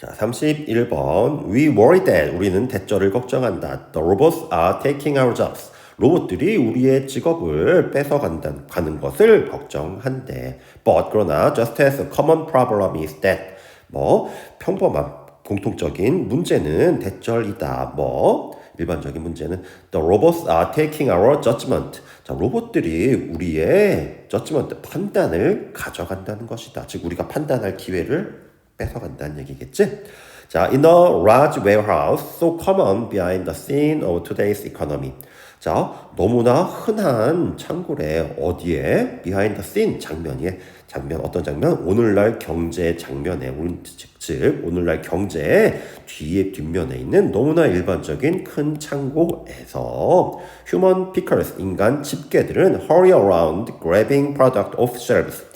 자, 31번. We worry that 우리는 대절을 걱정한다. The robots are taking our jobs. 로봇들이 우리의 직업을 뺏어간다, 가는 것을 걱정한대. But 그러나 just as a common problem is that 뭐 평범한 공통적인 문제는 대절이다. 뭐 일반적인 문제는 the robots are taking our judgment. 자, 로봇들이 우리의 judgment 판단을 가져간다는 것이다. 즉 우리가 판단할 기회를 뺏어간다는 얘기겠지? 자, in a large warehouse so common behind the scene of today's economy. 자, 너무나 흔한 창고래 어디에 behind the scene 장면에 장면 어떤 장면 오늘날 경제 장면에 즉, 즉 오늘날 경제 뒤에 뒷면에 있는 너무나 일반적인 큰 창고에서 human pickers 인간 집게들은 hurry around grabbing product off shelves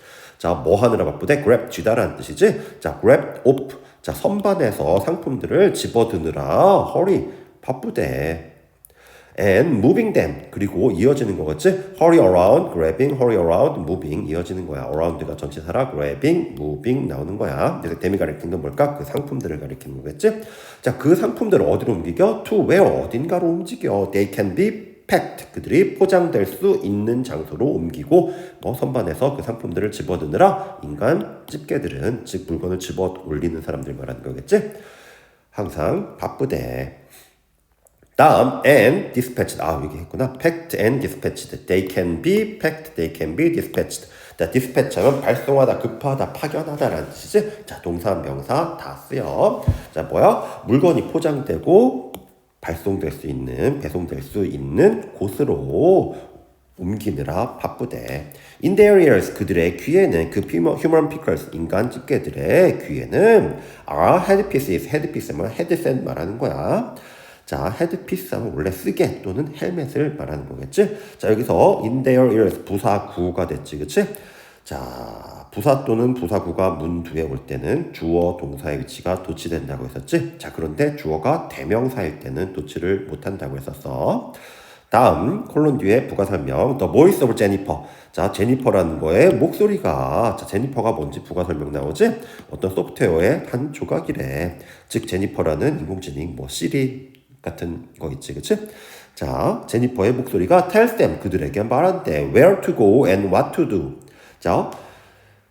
자, 뭐 하느라 바쁘대? grab 쥐다라는 뜻이지? 자, grab off. 자, 선반에서 상품들을 집어드느라 허리 바쁘대. and moving them. 그리고 이어지는 거겠지? hurry around, grabbing, hurry around, moving 이어지는 거야. around가 전치사라 grabbing, moving 나오는 거야. 그래서 댐이 가리키는 건 뭘까? 그 상품들을 가리키는 거겠지? 자, 그 상품들을 어디로 움직여? to where 어딘가로 움직여. They can be packed 그들이 포장될 수 있는 장소로 옮기고 뭐 선반에서 그 상품들을 집어드느라 인간 집게들은 즉 물건을 집어 올리는 사람들 말하는 거겠지 항상 바쁘대 다음 and dispatched 아 여기 했구나 packed and dispatched they can be packed they can be dispatched 자, dispatch하면 발송하다, 급하다, 파견하다라는 뜻이지. 자, 동사, 명사 다 쓰여. 자, 뭐야? 물건이 포장되고 발송될 수 있는, 배송될 수 있는 곳으로 옮기느라 바쁘대. In their ears, 그들의 귀에는 그 human pickers, 인간 집게들의 귀에는 are headpieces, headpiece면 헤드셋 말하는 거야. 자, 헤드피스 하면 원래 쓰게 또는 헬멧을 말하는 거겠지? 자, 여기서 in their ears 부사 구가 됐지, 그치? 자, 부사 또는 부사구가 문 뒤에 올 때는 주어 동사의 위치가 도치된다고 했었지? 자, 그런데 주어가 대명사일 때는 도치를 못한다고 했었어. 다음 콜론 뒤에 부가 설명. The voice of Jennifer. 자 제니퍼라는 거에 목소리가 자 제니퍼가 뭔지 부가 설명 나오지? 어떤 소프트웨어의 한 조각이래. 즉 제니퍼라는 인공지능 뭐 시리 같은 거 있지 그치? 자 제니퍼의 목소리가 tells them 그들에게 말한대. Where to go and what to do 자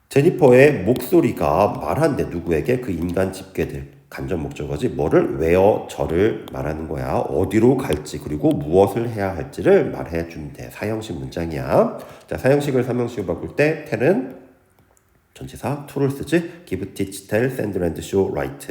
제니퍼의 목소리가 말한대 누구에게 그 인간 집게들 간접 목적어지 뭐를 왜어 저를 말하는 거야 어디로 갈지 그리고 무엇을 해야 할지를 말해 준대. 사형식 문장이야. 자 사형식을 삼형식으로 바꿀 때 텔은 전치사 to를 쓰지? Give, teach, tell, send, and show, write.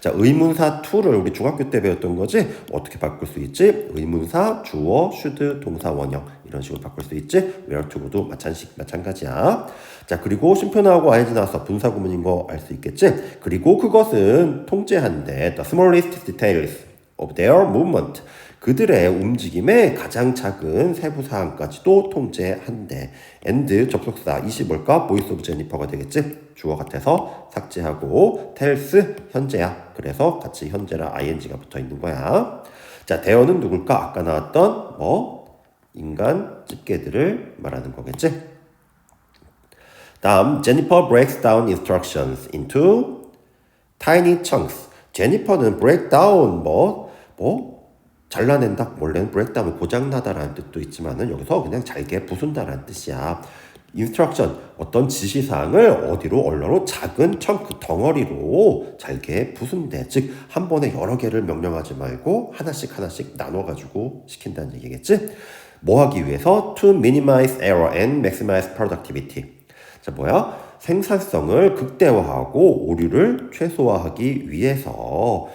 자 의문사 to를 우리 중학교 때 배웠던 거지? 어떻게 바꿀 수 있지? 의문사 주어 should 동사 원형. 이런 식으로 바꿀 수 있지? Where to도 마찬식 마찬가지야. 자 그리고 쉼표 나오고 ing 나와서 분사 구문인 거 알 수 있겠지? 그리고 그것은 통제한대. The smallest details of their movement 그들의 움직임의 가장 작은 세부 사항까지도 통제한대. and 접속사 이시 뭘까? 보이스 오브 제니퍼가 되겠지? 주어 같아서 삭제하고 tells 현재야. 그래서 같이 현재라 ing가 붙어 있는 거야. 자, 대어는 누굴까? 아까 나왔던 뭐 인간 집게들을 말하는 거겠지? 다음 제니퍼 breaks down instructions into tiny chunks. 제니퍼는 break down 뭐뭐 잘라낸다 원래는 브레이크다운 고장나다라는 뜻도 있지만은 여기서 그냥 잘게 부순다라는 뜻이야. 인스트럭션 어떤 지시사항을 어디로 언어로 작은 청크 덩어리로 잘게 부순대. 즉 한 번에 여러 개를 명령하지 말고 하나씩 하나씩 나눠 가지고 시킨다는 얘기겠지? 뭐 하기 위해서? to minimize error and maximize productivity. 자 뭐야? 생산성을 극대화하고 오류를 최소화하기 위해서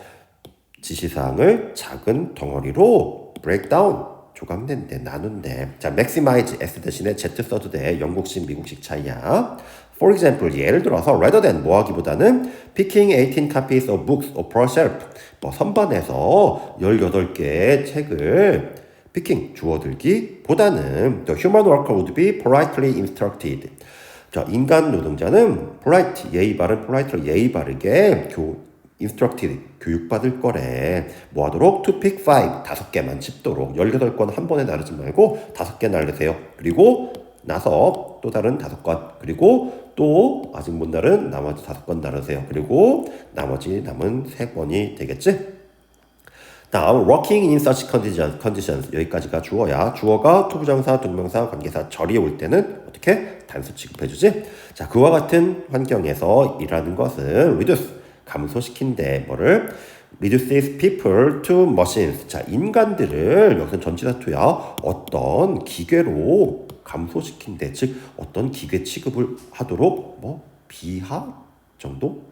지시사항을 작은 덩어리로 breakdown 조각낸대 나눈대 자 maximize s 대신에 z 써도 돼 영국식 미국식 차이야 for example 예를 들어서 rather than 뭐 하기보다는 picking 18 copies of books or per shelf 뭐 선반에서 18개의 책을 picking 주워들기 보다는 the human worker would be politely instructed 자 인간 노동자는 polite 예의 바른 politely 예의 바르게 교 instructed 교육받을 거래. 뭐 하도록? to pick five 다섯 개만 집도록 18건 한 번에 나르지 말고 다섯 개 나르세요. 그리고 나서 또 다른 다섯 건 그리고 또 아직 못 나른 나머지 다섯 건 나르세요. 그리고 나머지 남은 세 번이 되겠지? 다음 working in such conditions, conditions 여기까지가 주어야 주어가 투부정사, 동명사, 관계사 절이 올 때는 어떻게 단수 취급해주지? 자 그와 같은 환경에서 일하는 것은 reduce 감소시킨대 뭐를 reduces people to machines 자 인간들을 여기서 전치사투야 어떤 기계로 감소시킨대 즉 어떤 기계 취급을 하도록 뭐 비하 정도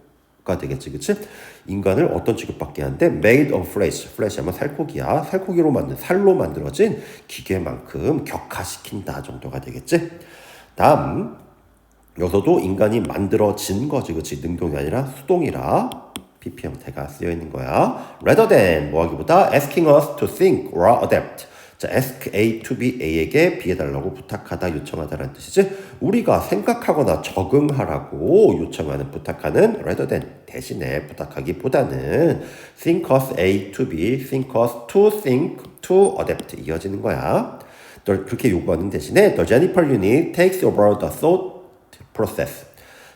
가 되겠지, 그치? 인간을 어떤 취급받게 하는데 made of flesh, flesh 하면 살코기야. 살코기로 만든 살로 만들어진 기계만큼 격화시킨다 정도가 되겠지. 다음 여기서도 인간이 만들어진 거지, 그치? 능동이 아니라 수동이라 PP 형태가 쓰여 있는 거야. rather than 뭐 하기보다 asking us to think or adapt. 자, ask A to be A에게 비해달라고 부탁하다, 요청하다라는 뜻이지. 우리가 생각하거나 적응하라고 요청하는, 부탁하는 rather than 대신에 부탁하기보다는 think us A to be, think us to think, to adapt 이어지는 거야. 널 그렇게 요구하는 대신에 the Jennifer unit takes over the thought process.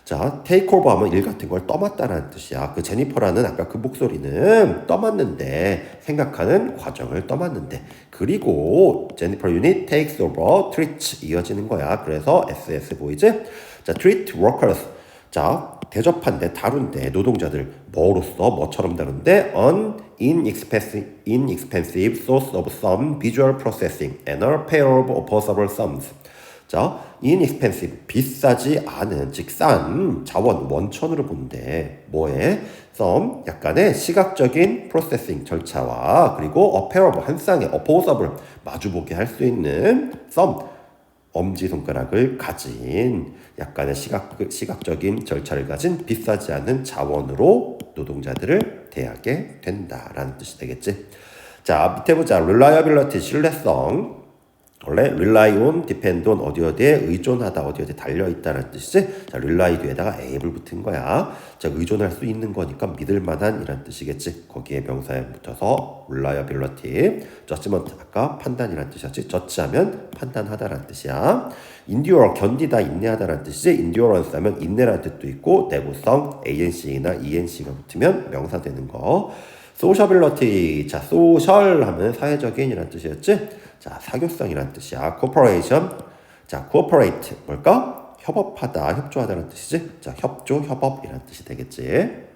자, take over 하면 일 같은 걸 떠맡다라는 뜻이야. 그 제니퍼라는 아까 그 목소리는 떠맡는데, 생각하는 과정을 떠맡는데. 그리고 제니퍼 유닛 takes over, treats 이어지는 거야. 그래서 SS 보이지? 자, treat workers. 자, 대접한데, 다룬데, 노동자들 뭐로서, 뭐처럼 다룬데, an inexpensive, inexpensive source of some visual processing and a pair of opposable sums. 자, inexpensive 비싸지 않은 즉 싼 자원 원천으로 본데 뭐에? some 약간의 시각적인 프로세싱 절차와 그리고 a pair of 한 쌍의 opposable 마주보게 할 수 있는 some 엄지 손가락을 가진 약간의 시각 시각적인 절차를 가진 비싸지 않은 자원으로 노동자들을 대하게 된다라는 뜻이 되겠지. 자 밑에 보자. reliability 신뢰성 원래 rely on, depend on 어디 어디에 의존하다 어디 어디에 달려 있다는 뜻이지. 자, rely 뒤에다가 ab을 붙은 거야. 자, 의존할 수 있는 거니까 믿을 만한 이란 뜻이겠지. 거기에 명사에 붙어서 reliability. judgment 아까 판단이란 뜻이었지. 저치하면 판단하다라는 뜻이야. endure 견디다 인내하다라는 뜻이지. endurance 하면 인내라는 뜻도 있고 내구성 anc나 enc가 붙으면 명사 되는 거. Sociability 자, social 하면 사회적인이란 뜻이었지. 자, 사교성이란 뜻이야. cooperation. 자, cooperate 뭘까? 협업하다, 협조하다는 뜻이지. 자, 협조, 협업이란 뜻이 되겠지.